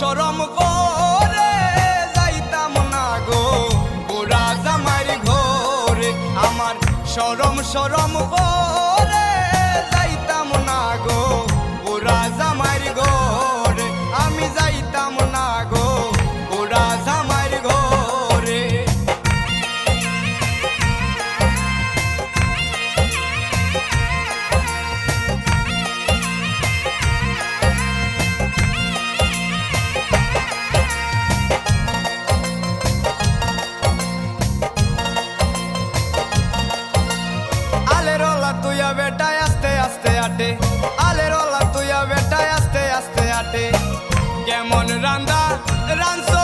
সরম করে যাইতাম না গো। বুড়া জামাই ঘরে আমার সরম সরম করে। আস্তে আটে আলের ওলা তুইয়া বেটায় আস্তে আস্তে আটে কেমন রান্দা রানছো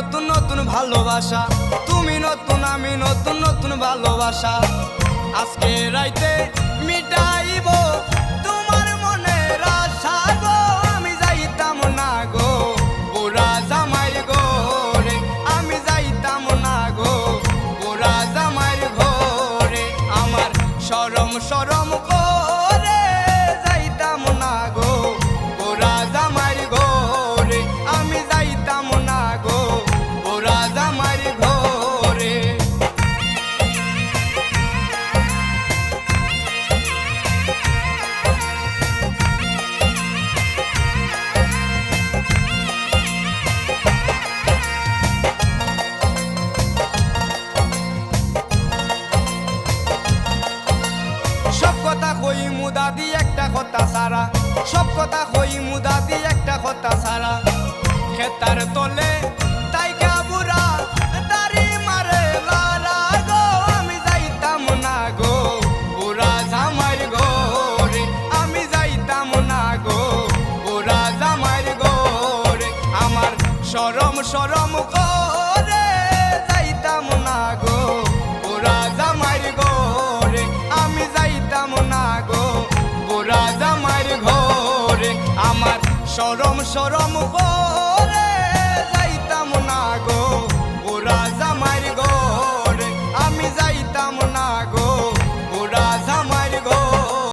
নতুন নতুন ভালোবাসা। তুমি নতুন, আমি নতুন নতুন ভালোবাসা। আজকে রাইতে মিটাইব তোমার মনের আশা গো, আমি যাইতাম না গো, বুড়া জামাইর ঘরে। আমি যাইতাম না গো, বুড়া জামাইর ঘরে। আমার সরম সরম কথা কই মুদা দি একটা কথা সারা। সব কথা কই মুদা দি একটা কথা সারা। খেতার তলে তাই কাবুরা দাড়ি মারে লারা গো, আমি যাইতাম না গো বুড়া জামাইর ঘরে, আমি যাইতাম না গো বুড়া জামাইর ঘরে, আমার সরম সরম করে আমার সরম সরম করে